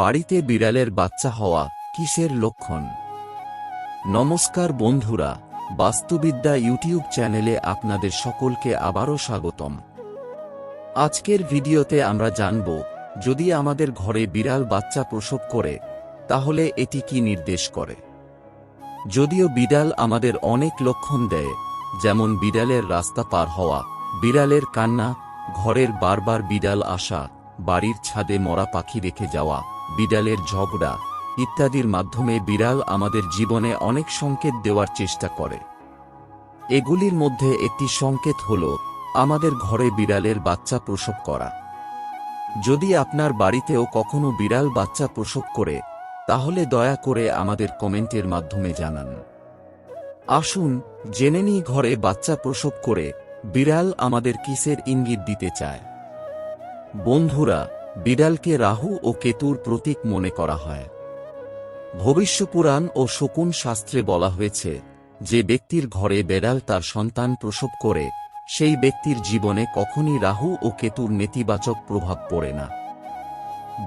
বাড়িতে বিড়ালের বাচ্চা হওয়া কিসের লক্ষণ? নমস্কার বন্ধুরা, বাস্তুবিদ্যা ইউটিউব চ্যানেলে আপনাদের সকলকে আবারও স্বাগতম। আজকের ভিডিওতে আমরা জানব, যদি আমাদের ঘরে বিড়াল বাচ্চা প্রসব করে, তাহলে এটি কি নির্দেশ করে? যদিও বিড়াল আমাদের অনেক লক্ষণ দেয়, যেমন বিড়ালের রাস্তা পার হওয়া, বিড়ালের কান্না, ঘরের বারবার বিড়াল আসা, বাড়ির ছাদে মরা পাখি রেখে যাওয়া বিড়ালের ঝগড়া ইত্যাদির মাধ্যমে বিড়াল আমাদের জীবনে অনেক সংকেত দেওয়ার চেষ্টা করে। এগুলির মধ্যে একটি সংকেত হল আমাদের ঘরে বিড়ালের বাচ্চা প্রসব করা। যদি আপনার বাড়িতেও কখনো বিড়াল বাচ্চা প্রসব করে, তাহলে দয়া করে আমাদের কমেন্টের মাধ্যমে জানান। আসুন, জেনে নিই ঘরে বাচ্চা প্রসব করে বিড়াল আমাদের কিসের ইঙ্গিত দিতে চায়। বন্ধুরা বিড়ালকে রাহু ও কেতুর প্রতীক মনে করা হয়। ভবিষ্যপুরাণ ও শকুন শাস্ত্রে বলা হয়েছে যে ব্যক্তির ঘরে বেড়াল তার সন্তান প্রসব করে, সেই ব্যক্তির জীবনে কখনই রাহু ও কেতুর নেতিবাচক প্রভাব পড়ে না।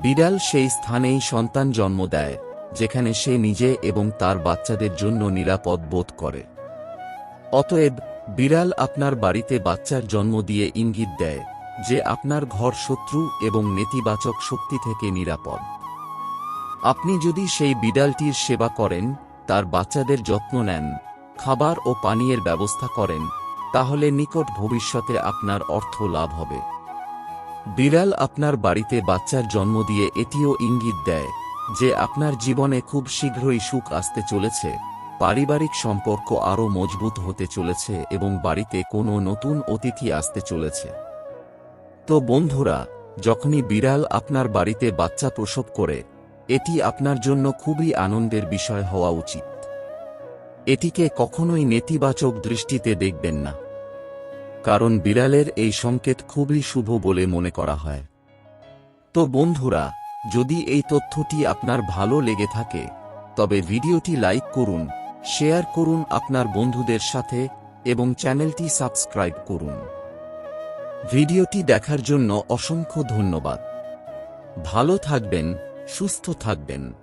বিড়াল সেই স্থানেই সন্তান জন্ম দেয়, যেখানে সে নিজে এবং তার বাচ্চাদের জন্য নিরাপদ বোধ করে। অতএব, বিড়াল আপনার বাড়িতে বাচ্চার জন্ম দিয়ে ইঙ্গিত দেয় যে আপনার ঘর শত্রু এবং নেতিবাচক শক্তি থেকে নিরাপদ। আপনি যদি সেই বিড়ালটির সেবা করেন, তার বাচ্চাদের যত্ন নেন, খাবার ও পানীয়ের ব্যবস্থা করেন, তাহলে নিকট ভবিষ্যতে আপনার অর্থ লাভ হবে। বিড়াল আপনার বাড়িতে বাচ্চার জন্ম দিয়ে এটিও ইঙ্গিত দেয় যে আপনার জীবনে খুব শীঘ্রই সুখ আসতে চলেছে, পারিবারিক সম্পর্ক আরও মজবুত হতে চলেছে এবং বাড়িতে কোনো নতুন অতিথি আসতে চলেছে। তো বন্ধুরা, যখনই বিড়াল আপনার বাড়িতে বাচ্চা প্রসব করে, এটি আপনার জন্য খুবই আনন্দের বিষয় হওয়া উচিত। এটিকে কখনোই নেতিবাচক দৃষ্টিতে দেখবেন না। কারণ বিড়ালের এই সংকেত খুবই শুভ বলে মনে করা হয়। তো বন্ধুরা, যদি এই তথ্যটি আপনার ভালো লেগে থাকে, তবে ভিডিওটি লাইক করুন, শেয়ার করুন আপনার বন্ধুদের সাথে, এবং চ্যানেলটি সাবস্ক্রাইব করুন। ভিডিওটি দেখার জন্য অসংখ্য ধন্যবাদ। ভালো থাকবেন সুস্থ থাকবেন।